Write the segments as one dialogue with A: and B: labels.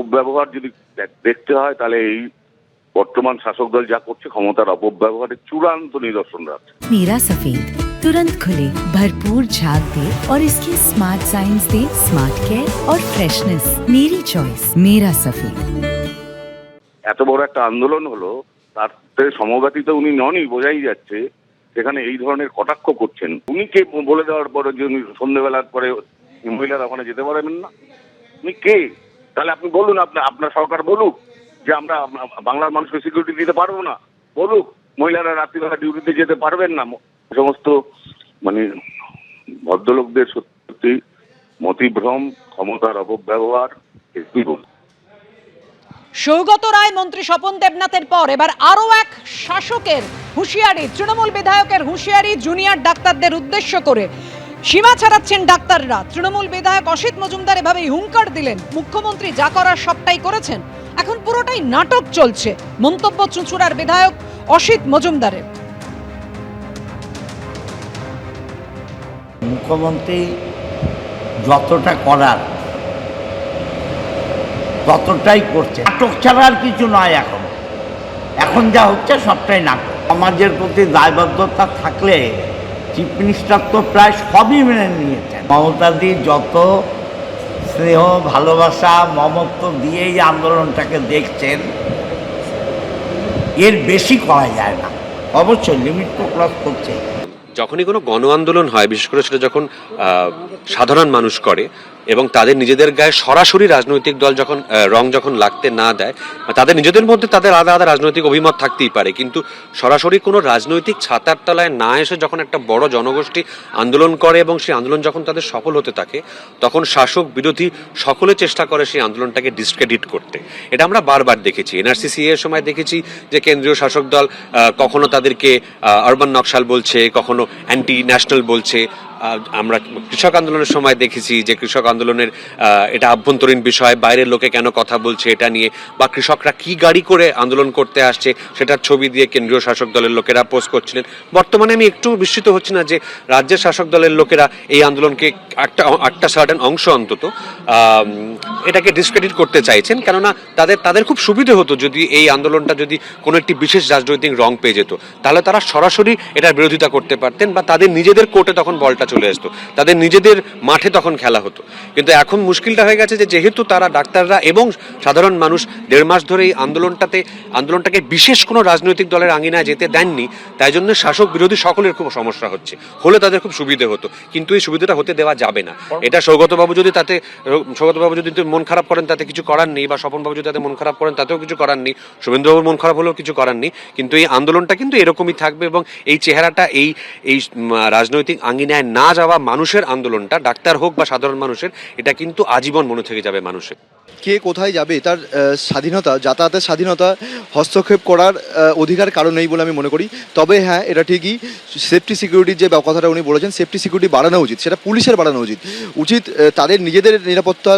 A: অপব্যবহার যদি দেখ- দেখতে হয় তাহলে এই বর্তমান শাসক দল যা করছে ক্ষমতার অপব্যবহারের চূড়ান্ত নিদর্শন রাখছে
B: मेरा सफेद तुरंत खुले भरपूर झाग दे और इसकी स्मार्ट साइंस दे स्मार्ट केयर और फ्रेशनेस मेरी चॉइस मेरा सफेद
A: এত বড় একটা আন্দোলন হলো তাতে সমব্যথিত উনি ননই বোঝাই যাচ্ছে সেখানে এই ধরনের কটাক্ষ করছেন উনি কে বলে দেওয়ার পরে যে উনি সন্ধ্যেবেলার পরে মহিলারা ওখানে যেতে পারবেন না উনি কে তাহলে আপনি বলুন আপনার আপনার সরকার বলুক যে আমরা বাংলার মানুষকে সিকিউরিটি দিতে পারব না। বলুক, মহিলারা রাত্রিবেলা ডিউটিতে যেতে পারবেন না। সমস্ত মানে ভদ্রলোকদের সত্যি মতিভ্রম, ক্ষমতার অপব্যবহার, এগুলি বলুন।
C: সৌগত রায়, মন্ত্রী স্বপন দেবনাথের পর এবার আরও এক শাসকের হুঁশিয়ারি, তৃণমূল বিধায়কের হুঁশিয়ারি, জুনিয়র ডাক্তারদের উদ্দেশ্য করে। সীমা ছাড়াচ্ছেন ডাক্তাররা। তৃণমূল বিধায়ক অসিত মজুমদার এভাবেই হুঙ্কার দিলেন। মুখ্যমন্ত্রী যা করার সবটাই করেছেন। এখন পুরোটাই নাটক চলছে, মন্তব্য চুঁচুড়ার বিধায়ক অসিত মজুমদারের।
D: মুখ্যমন্ত্রী যতটা করার, ততটাই করছে নাটক ছাড়া আর কিছু নয় এখন। এখন যা হচ্ছে সবটাই নাটক। সমাজের প্রতি দায়বদ্ধতা থাকলে চিফ মিনিস্টার তো প্রায় সবই মেনে নিয়েছেন। মমতাদি যত স্নেহ, ভালোবাসা, মমত্ব দিয়েই আন্দোলনটাকে দেখছেন, এর বেশি করা যায় না। অবশ্যই লিমিট তো ক্রস করছে
E: যখনই কোনো গণ আন্দোলন হয়, বিশেষ করে সেটা যখন সাধারণ মানুষ করে এবং তাদের নিজেদের গায়ে সরাসরি রাজনৈতিক দল যখন রং যখন লাগতে না দেয় তাদের নিজেদের মধ্যে তাদের আলাদা আলাদা রাজনৈতিক অভিমত থাকতেই পারে। কিন্তু সরাসরি কোনো রাজনৈতিক ছাতার তলায় না এসে যখন একটা বড় জনগোষ্ঠী আন্দোলন করে এবং সেই আন্দোলন যখন তাদের সফল হতে থাকে, তখন শাসক বিরোধী সকলে চেষ্টা করে সেই আন্দোলনটাকে ডিসক্রেডিট করতে। এটা আমরা বারবার দেখেছি। এনআরসিসি এর সময় দেখেছি যে কেন্দ্রীয় শাসক দল কখনো তাদেরকে আরবান নকশাল বলছে, কখনো অ্যান্টি ন্যাশনাল বলছে আমরা কৃষক আন্দোলনের সময় দেখেছি যে কৃষক আন্দোলনের এটা আভ্যন্তরীণ বিষয়, বাইরের লোকে কেন কথা বলছে এটা নিয়ে, বা কৃষকরা কি গাড়ি করে আন্দোলন করতে আসছে সেটার ছবি দিয়ে কেন্দ্রীয় শাসক দলের লোকেরা পোস্ট করছিলেন। বর্তমানে আমি একটু বিস্মিত হচ্ছি না যে রাজ্যের শাসক দলের লোকেরা এই আন্দোলনকে একটা একটা সার্টেন অংশ অন্তত এটাকে ডিসক্রেডিট করতে চাইছেন, কেননা তাদের তাদের খুব সুবিধে হতো যদি এই আন্দোলনটা যদি কোনো একটি বিশেষ রাজনৈতিক রং পেয়ে যেত। তাহলে তারা সরাসরি এটার বিরোধিতা করতে পারতেন বা তাদের নিজেদের কোর্টে তখন বলটা চলে আসতো। তাদের নিজেদের মাঠে তখন খেলা হতো। কিন্তু এখন মুশকিলটা হয়ে গেছে যে যেহেতু তারা ডাক্তাররা এবং সাধারণ মানুষ দেড় মাস ধরে এই আন্দোলনটাতে, আন্দোলনটাকে বিশেষ কোনো রাজনৈতিক দলের আঙিনায় যেতে দেননি, তাই জন্য শাসক বিরোধী সকলের খুব সমস্যা হচ্ছে। হলে তাদের খুব সুবিধে হতো, কিন্তু এই সুবিধাটা হতে দেওয়া যাবে না। এটা সৌগতবাবু যদি তাতে, সৌগতবাবু যদি মন খারাপ করেন, তাতে কিছু করার নেই, বা স্বপনবাবু যদি তাতে মন খারাপ করেন, তাতেও কিছু করার নেই শুভেন্দ্রবাবুর মন খারাপ হলেও কিছু করার নেই, কিন্তু এই আন্দোলনটা কিন্তু এরকমই থাকবে এবং এই চেহারাটা এই এই রাজনৈতিক আঙ্গিনায় না যাওয়া মানুষের আন্দোলনটা, ডাক্তার হোক বা সাধারণ মানুষের, এটা কিন্তু আজীবন মনে থেকে যাবে মানুষের।
F: কে কোথায় যাবে, তার স্বাধীনতা, যাতায়াতের স্বাধীনতা, হস্তক্ষেপ করার অধিকার কারণ নেই বলে আমি মনে করি। তবে হ্যাঁ এটা ঠিকই সেফটি সিকিউরিটির যে কথাটা উনি বলেছেন সেফটি সিকিউরিটি বাড়ানো উচিত, সেটা পুলিশের বাড়ানো উচিত। উচিত তাদের নিজেদের নিরাপত্তা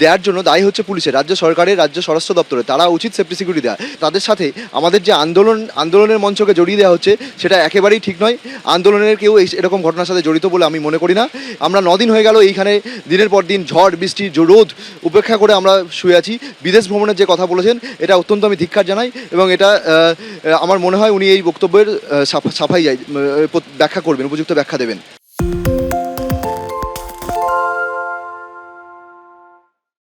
F: দেওয়ার জন্য দায়ী হচ্ছে পুলিশের, রাজ্য সরকারের, রাজ্য স্বরাষ্ট্র দপ্তরে, তারা উচিত সেফটি সিকিউরিটি দেওয়া তাদের সাথে আমাদের যে আন্দোলন, আন্দোলনের মঞ্চকে জড়িয়ে দেওয়া হচ্ছে, সেটা একেবারেই ঠিক নয়। আন্দোলনের কেউ এরকম ঘটনার সাথে জড়িত বলে আমি মনে করি না। আমরা নদিন হয়ে গেল, এইখানে দিনের পর দিন ঝড়, বৃষ্টি, রোদ উপেক্ষা করে আমরা শুয়ে আছি। বিদেশ ভ্রমণের যে কথা বলেছেন, এটা অত্যন্ত আমি ধিক্ষার জানাই এবং এটা আমার মনে হয় উনি এই বক্তব্যের সাফাই ব্যাখ্যা করবেন, উপযুক্ত ব্যাখ্যা দেবেন।